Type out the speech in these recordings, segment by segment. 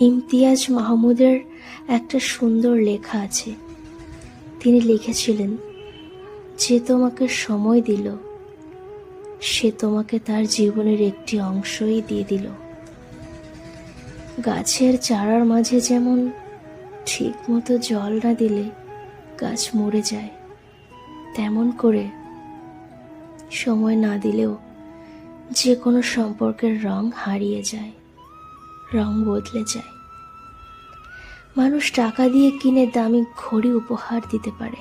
ইমতিয়াজ মাহমুদের একটা সুন্দর লেখা আছে। তিনি লিখেছিলেন, যে তোমাকে সময় দিল, সে তোমাকে তার জীবনের একটি অংশই দিয়ে দিল। গাছের চারার মাঝে যেমন ঠিক মতো জল না দিলে গাছ মরে যায়, তেমন করে সময় না দিলেও যে কোনো সম্পর্কের রং হারিয়ে যায়। রং বদলে যায়। মানুষ টাকা দিয়ে কিনে দামি ঘড়ি উপহার দিতে পারে,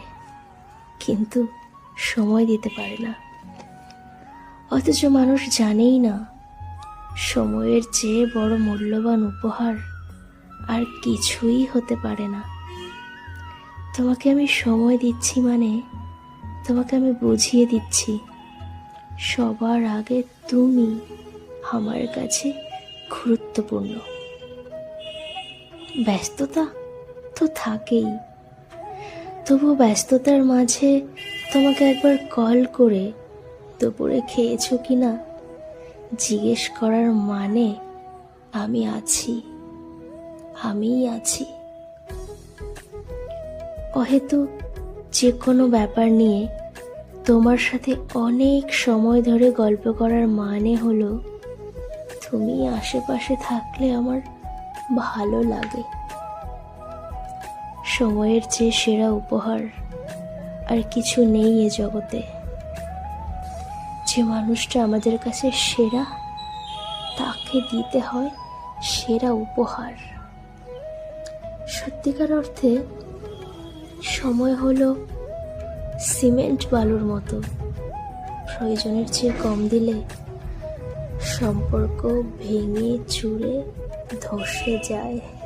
কিন্তু সময় দিতে পারে না। অথচ মানুষ জানেই না, সময়ের চেয়ে বড় মূল্যবান উপহার আর কিছুই হতে পারে না। তোমাকে আমি সময় দিচ্ছি মানে তোমাকে আমি বুঝিয়ে দিচ্ছি, সবার আগে তুমি আমার কাছে গুরুত্বপূর্ণ। ব্যস্ততা তো থাকেই। তবু ব্যস্ততার মাঝে তোমাকে একবার কল করে দুপুরে খেয়েছো কি না জিজ্ঞেস করার মানে আমি আছি। আমিই আছি। অহেতু যে কোনো ব্যাপার নিয়ে তোমার সাথে অনেক সময় ধরে গল্প করার মানে হলো তুমি আশেপাশে থাকলে আমার ভালো লাগে। সময়ের চেয়ে সেরা উপহার আর কিছু নেই এ জগতে। যে মানুষটা আমাদের কাছে সেরা, তাকে দিতে হয় সেরা উপহার। সত্যিকার অর্থে সময় হলো সিমেন্ট বালুর মতো। প্রয়োজনের চেয়ে কম দিলে সম্পর্ক ভেঙে চুরে ধসে যায়।